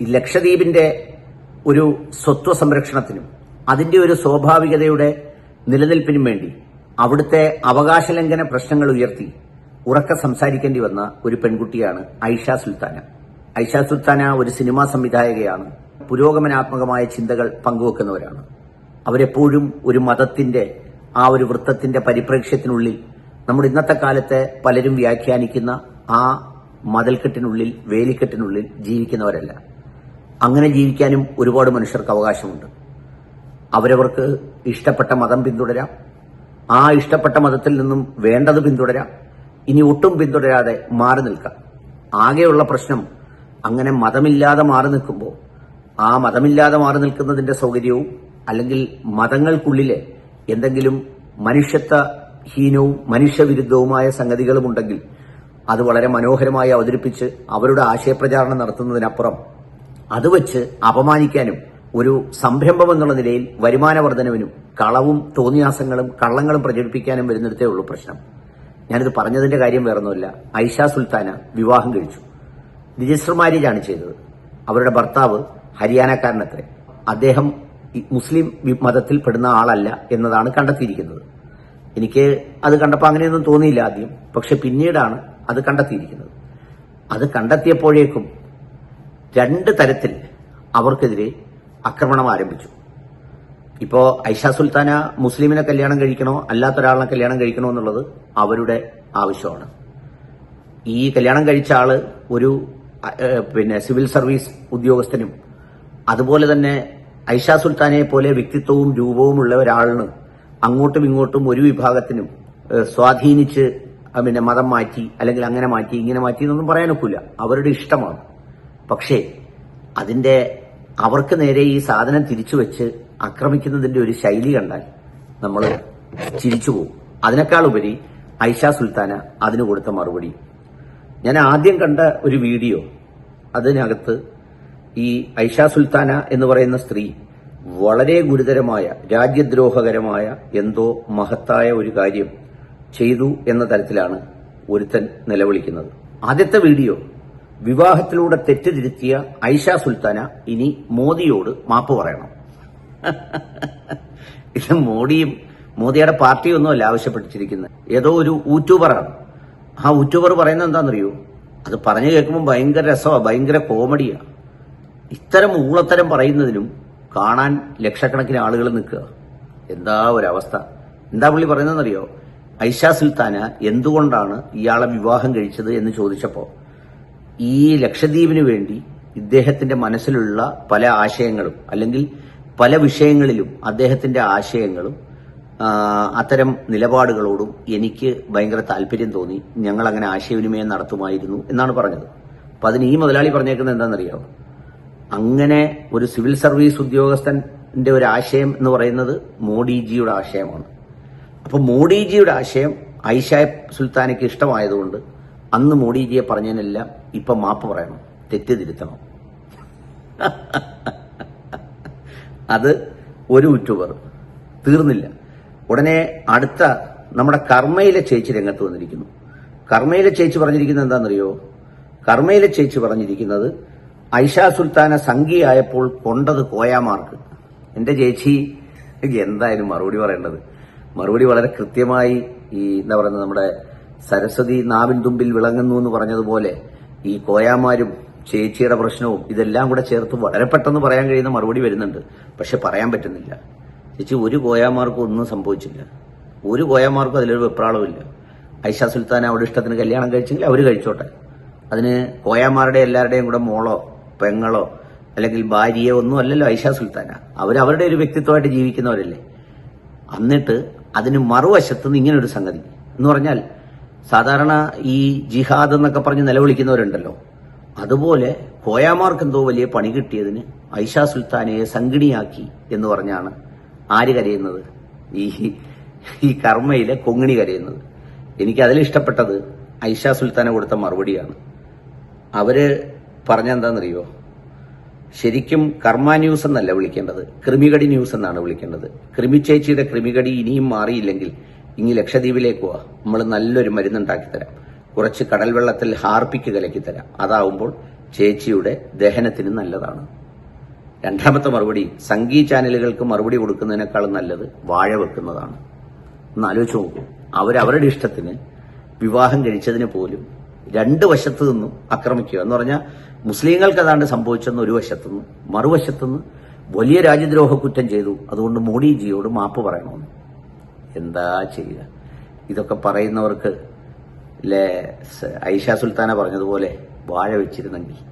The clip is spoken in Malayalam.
ഈ ലക്ഷദ്വീപിന്റെ ഒരു സ്വത്വ സംരക്ഷണത്തിനും അതിന്റെ ഒരു സ്വാഭാവികതയുടെ നിലനിൽപ്പിനും വേണ്ടി അവിടുത്തെ അവകാശ ലംഘന പ്രശ്നങ്ങൾ ഉയർത്തി ഉറക്ക സംസാരിക്കേണ്ടി വന്ന ഒരു പെൺകുട്ടിയാണ് ഐഷ സുൽത്താന. ഐഷ സുൽത്താന ഒരു സിനിമാ സംവിധായകയാണ്. പുരോഗമനാത്മകമായ ചിന്തകൾ പങ്കുവെക്കുന്നവരാണ്. അവരെപ്പോഴും ഒരു മതത്തിന്റെ ആ ഒരു വൃത്തത്തിന്റെ പരിപ്രേക്ഷ്യത്തിനുള്ളിൽ നമ്മുടെ ഇന്നത്തെ കാലത്തെ പലരും വ്യാഖ്യാനിക്കുന്ന ആ മതിൽക്കെട്ടിനുള്ളിൽ വേലിക്കെട്ടിനുള്ളിൽ ജീവിക്കുന്നവരല്ല. അങ്ങനെ ജീവിക്കാനും ഒരുപാട് മനുഷ്യർക്ക് അവകാശമുണ്ട്. അവരവർക്ക് ഇഷ്ടപ്പെട്ട മതം പിന്തുടരാം. ആ ഇഷ്ടപ്പെട്ട മതത്തിൽ നിന്നും വേണ്ടത് പിന്തുടരാം. ഇനി ഒട്ടും പിന്തുടരാതെ മാറി നിൽക്കാം. ആകെയുള്ള പ്രശ്നം അങ്ങനെ മതമില്ലാതെ മാറി നിൽക്കുമ്പോൾ ആ മതമില്ലാതെ മാറി നിൽക്കുന്നതിന്റെ സൗകര്യവും അല്ലെങ്കിൽ മതങ്ങൾക്കുള്ളിലെ എന്തെങ്കിലും മനുഷ്യത്വ ഹീനവും മനുഷ്യവിരുദ്ധവുമായ സംഗതികളുമുണ്ടെങ്കിൽ അത് വളരെ മനോഹരമായി അവതരിപ്പിച്ച് അവരുടെ ആശയപ്രചാരണം നടത്തുന്നതിനപ്പുറം അത് വെച്ച് അപമാനിക്കാനും ഒരു സംരംഭം എന്നുള്ള നിലയിൽ വരുമാന വർധനവിനും കളവും തോന്നിയാസങ്ങളും കള്ളങ്ങളും പ്രചരിപ്പിക്കാനും വരുന്നിടത്തേ ഉള്ളൂ പ്രശ്നം. ഞാനിത് പറഞ്ഞതിന്റെ കാര്യം വേറൊന്നുമില്ല. ഐഷ സുൽത്താന വിവാഹം കഴിച്ചു. രജിസ്റ്റർ മാര്യേജാണ് ചെയ്തത്. അവരുടെ ഭർത്താവ് ഹരിയാനക്കാരനത്രേ. അദ്ദേഹം മുസ്ലിം മതത്തിൽ പെടുന്ന ആളല്ല എന്നതാണ് കണ്ടെത്തിയിരിക്കുന്നത്. എനിക്ക് അത് കണ്ടപ്പോൾ അങ്ങനെയൊന്നും തോന്നിയില്ല ആദ്യം. പക്ഷെ പിന്നീടാണ് അത് കണ്ടെത്തിയിരിക്കുന്നത്. അത് കണ്ടെത്തിയപ്പോഴേക്കും രണ്ട് തരത്തിൽ അവർക്കെതിരെ ആക്രമണം ആരംഭിച്ചു. ഇപ്പോ ഐഷ സുൽത്താന മുസ്ലിമിനെ കല്യാണം കഴിക്കണോ അല്ലാത്ത ഒരാളിനെ കല്യാണം കഴിക്കണോ എന്നുള്ളത് അവരുടെ ആവശ്യമാണ്. ഈ കല്യാണം കഴിച്ച ആൾ ഒരു പിന്നെ സിവിൽ സർവീസ് ഉദ്യോഗസ്ഥനും അതുപോലെ തന്നെ ഐഷ സുൽത്താനെ പോലെ വ്യക്തിത്വവും രൂപവും ഉള്ള ഒരാളിന് അങ്ങോട്ടും ഇങ്ങോട്ടും ഒരു വിഭാഗത്തിനും സ്വാധീനിച്ച് പിന്നെ മതം മാറ്റി അല്ലെങ്കിൽ അങ്ങനെ മാറ്റി ഇങ്ങനെ മാറ്റി എന്നൊന്നും പറയാനൊക്കില്ല അവരുടെ ഇഷ്ടമാണ്. പക്ഷേ അതിന്റെ അവർക്ക് നേരെ ഈ സാധനം തിരിച്ചു വെച്ച് ആക്രമിക്കുന്നതിന്റെ ഒരു ശൈലി കണ്ടാൽ നമ്മൾ ചിരിച്ചു പോകും അതിനേക്കാൾ ഉപരി ഐഷ സുൽത്താന അതിന് കൊടുത്ത മറുപടി. ഞാൻ ആദ്യം കണ്ട ഒരു വീഡിയോ അതിനകത്ത് ഈ ഐഷ സുൽത്താന എന്ന് പറയുന്ന സ്ത്രീ വളരെ ഗുരുതരമായ രാജ്യദ്രോഹകരമായ എന്തോ മഹത്തായ ഒരു കാര്യം ചെയ്തു എന്ന തരത്തിലാണ് ഒരുത്തൻ നിലവിളിക്കുന്നത്. ആദ്യത്തെ വീഡിയോ വിവാഹത്തിലൂടെ തെറ്റുതിരുത്തിയ ഐഷ സുൽത്താന ഇനി മോദിയോട് മാപ്പ് പറയണം. ഇത് മോഡിയും മോദിയുടെ പാർട്ടിയൊന്നുമല്ല ആവശ്യപ്പെട്ടിരിക്കുന്നത്. ഏതോ ഒരു യൂട്യൂബറാണ്. ആ യൂട്യൂബർ പറയുന്നത് എന്താണെന്നറിയോ? അത് പറഞ്ഞു കേൾക്കുമ്പോൾ ഭയങ്കര രസമാണ് ഭയങ്കര കോമഡിയാണ് ഇത്തരം ഊളത്തരം പറയുന്നതിനും കാണാൻ ലക്ഷക്കണക്കിന് ആളുകൾ നിൽക്കുക. എന്താ ഒരവസ്ഥ? എന്താ പുള്ളി പറയുന്നതെന്നറിയോ? ഐഷ സുൽത്താന എന്തുകൊണ്ടാണ് ഇയാളെ വിവാഹം കഴിച്ചത് എന്ന് ചോദിച്ചപ്പോൾ ഈ ലക്ഷദ്വീപിന് വേണ്ടി ഇദ്ദേഹത്തിന്റെ മനസ്സിലുള്ള പല ആശയങ്ങളും അല്ലെങ്കിൽ പല വിഷയങ്ങളിലും അദ്ദേഹത്തിന്റെ ആശയങ്ങളും അത്തരം നിലപാടുകളോടും എനിക്ക് ഭയങ്കര താല്പര്യം തോന്നി. ഞങ്ങൾ അങ്ങനെ ആശയവിനിമയം നടത്തുമായിരുന്നു എന്നാണ് പറഞ്ഞത്. അപ്പൊ അതിന് ഈ മുതലാളി പറഞ്ഞേക്കുന്നത് എന്താണെന്നറിയാമോ അങ്ങനെ ഒരു സിവിൽ സർവീസ് ഉദ്യോഗസ്ഥന്റെ ഒരു ആശയം എന്ന് പറയുന്നത് മോഡിജിയുടെ ആശയമാണ്. അപ്പൊ മോഡിജിയുടെ ആശയം ഐഷ സുൽത്താനയ്ക്ക് ഇഷ്ടമായതുകൊണ്ട് അന്ന് മോഡിജിയെ പറഞ്ഞതിനെല്ലാം ഇപ്പൊ മാപ്പ് പറയണം. തെറ്റ് തിരുത്തണം. അത് ഒരു യൂട്യൂബർ തീർന്നില്ല. ഉടനെ അടുത്ത നമ്മുടെ കർമ്മയിലെ ചേച്ചി രംഗത്ത് വന്നിരിക്കുന്നു. കർമ്മയിലെ ചേച്ചി പറഞ്ഞിരിക്കുന്നത് എന്താണെന്നറിയോ? കർമ്മയിലെ ചേച്ചി പറഞ്ഞിരിക്കുന്നത് ഐഷാ സുൽത്താന സംഖ്യയായപ്പോൾ കൊണ്ടത് കോയാമാർക്ക്. എന്റെ ചേച്ചി എന്തായാലും മറുപടി പറയേണ്ടത്. മറുപടി വളരെ കൃത്യമായി ഈ എന്താ പറയുന്നത് നമ്മുടെ സരസ്വതി നാവിൻ തുമ്പിൽ വിളങ്ങുന്നു എന്ന് പറഞ്ഞതുപോലെ ഈ കോയാമാരും ചേച്ചിയുടെ പ്രശ്നവും ഇതെല്ലാം കൂടെ ചേർത്ത് വളരെ പെട്ടെന്ന് പറയാൻ കഴിയുന്ന മറുപടി വരുന്നുണ്ട്. പക്ഷെ പറയാൻ പറ്റുന്നില്ല. ചേച്ചി ഒരു കോയാമാർക്കും ഒന്നും സംഭവിച്ചില്ല. ഒരു കോയാമാർക്കും അതിലൊരു വെപ്രാളമില്ല ഐഷ സുൽത്താൻ അവിടെ ഇഷ്ടത്തിന് കല്യാണം കഴിച്ചെങ്കിൽ അവർ കഴിച്ചോട്ടെ. അതിന് കോയാമാരുടെ എല്ലാവരുടെയും കൂടെ മോളോ പെങ്ങളോ അല്ലെങ്കിൽ ഭാര്യയോ ഒന്നും അല്ലല്ലോ ഐഷ സുൽത്താന. അവരവരുടെ ഒരു വ്യക്തിത്വമായിട്ട് ജീവിക്കുന്നവരല്ലേ. എന്നിട്ട് അതിന് മറുവശത്ത് നിന്ന് ഇങ്ങനെ ഒരു സംഗതി എന്ന് പറഞ്ഞാൽ സാധാരണ ഈ ജിഹാദ് എന്നൊക്കെ പറഞ്ഞ് നിലവിളിക്കുന്നവരുണ്ടല്ലോ. അതുപോലെ കോയാമാർക്ക് എന്തോ വലിയ പണി കിട്ടിയതിന് ഐഷ സുൽത്താനയെ സംഗിണിയാക്കി എന്ന് പറഞ്ഞാണ് ആര് കരയുന്നത്? ഈ ഈ കർമ്മയിലെ കൊങ്ങിണി കരയുന്നത്. എനിക്ക് അതിലിഷ്ടപ്പെട്ടത് ഐഷ സുൽത്താന കൊടുത്ത മറുപടിയാണ്. അവർ പറഞ്ഞെന്താണെന്നറിയോ ശരിക്കും കർമ്മ ന്യൂസ് എന്നല്ല വിളിക്കേണ്ടത് ക്രിമികടി ന്യൂസ് എന്നാണ് വിളിക്കേണ്ടത്. ക്രിമിച്ചേച്ചിയുടെ ക്രിമികടി ഇനിയും മാറിയില്ലെങ്കിൽ ഇനി ലക്ഷദ്വീപിലേക്ക് പോവാ. നമ്മൾ നല്ലൊരു മരുന്നുണ്ടാക്കി തരാം. കുറച്ച് കടൽ വെള്ളത്തിൽ ഹാർപ്പിക്ക് കലക്കി തരാം. അതാവുമ്പോൾ ചേച്ചിയുടെ ദഹനത്തിന് നല്ലതാണ്. രണ്ടാമത്തെ മറുപടി സംഗീ ചാനലുകൾക്ക് മറുപടി കൊടുക്കുന്നതിനേക്കാളും നല്ലത് വാഴ വെക്കുന്നതാണ്. ഒന്ന് ആലോചിച്ച് നോക്കൂ. അവരവരുടെ ഇഷ്ടത്തിന് വിവാഹം കഴിച്ചതിന് പോലും രണ്ട് വശത്തു നിന്നും ആക്രമിക്കുക. എന്ന് പറഞ്ഞാൽ മുസ്ലിങ്ങൾക്ക് അതാണ്ട് സംഭവിച്ചെന്ന് ഒരു വശത്തുനിന്ന് മറുവശത്തുനിന്ന് വലിയ രാജ്യദ്രോഹ കുറ്റം ചെയ്തു. അതുകൊണ്ട് മോഡിജിയോട് മാപ്പ് പറയണമെന്ന്. എന്താ ചെയ്യുക? ഇതൊക്കെ പറയുന്നവർക്ക് ഐഷ സുൽത്താന പറഞ്ഞതുപോലെ വാഴ വെച്ചിരുന്നെങ്കിൽ